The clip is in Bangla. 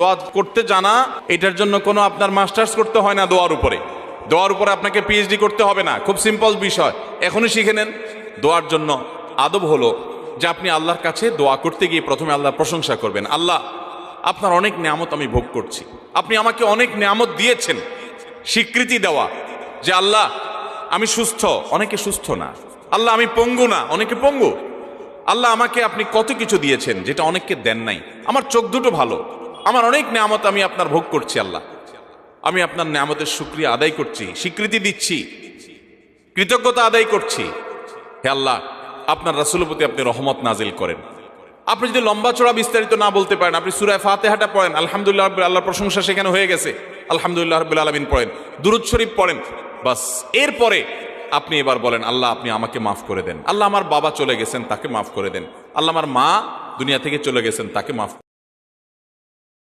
দোয়া করতে জানা, এটার জন্য কোনো আপনার মাস্টার্স করতে হয় না দোয়ার উপরে। দোয়ার উপরে আপনাকে পিএইচডি করতে হবে না, খুব সিম্পল বিষয়। এখনই শিখে নেন। দোয়ার জন্য আদব হলো যে আপনি আল্লাহর কাছে দোয়া করতে গিয়ে প্রথমে আল্লাহর প্রশংসা করবেন। আল্লাহ, আপনার অনেক নিয়ামত আমি ভোগ করছি। আপনি আমাকে অনেক নিয়ামত দিয়েছেন স্বীকৃতি দেওয়া যে আল্লাহ, আমি সুস্থ, অনেকে সুস্থ না। আল্লাহ, আমি পঙ্গু না, অনেকে পঙ্গু। আল্লাহ আমাকে আপনি কত কিছু দিয়েছেন যেটা অনেককে দেন নাই। আমার চোখ দুটো ভালো। আমার অনেক নিয়ামত আমি আপনার ভোগ করছি, আল্লাহ। আমি আপনার নিয়ামতের সুক্রিয়া আদায় করছি, স্বীকৃতি দিচ্ছি, কৃতজ্ঞতা আদায় করছি। হে আল্লাহ, আপনার রাসুলের প্রতি আপনি রহমত নাজিল করেন। আপনি যদি লম্বা চড়া বিস্তারিত না বলতে পারেন, আপনি সুরায় ফাতেহাটা পড়েন, আলহামদুলিল্লাহ রাব্বিল আল্লাহর প্রশংসা সেখানে হয়ে গেছে। আলহামদুলিল্লাহ রবিল আলমিন পড়েন, দুরুদ শরীফ পড়েন, বাস। এরপরে আপনি এবার বলেন, আল্লাহ, আপনি আমাকে মাফ করে দেন। আল্লাহ আমার বাবা চলে গেছেন, তাকে মাফ করে দেন। আল্লাহ আমার মা দুনিয়া থেকে চলে গেছেন, তাকে মাফ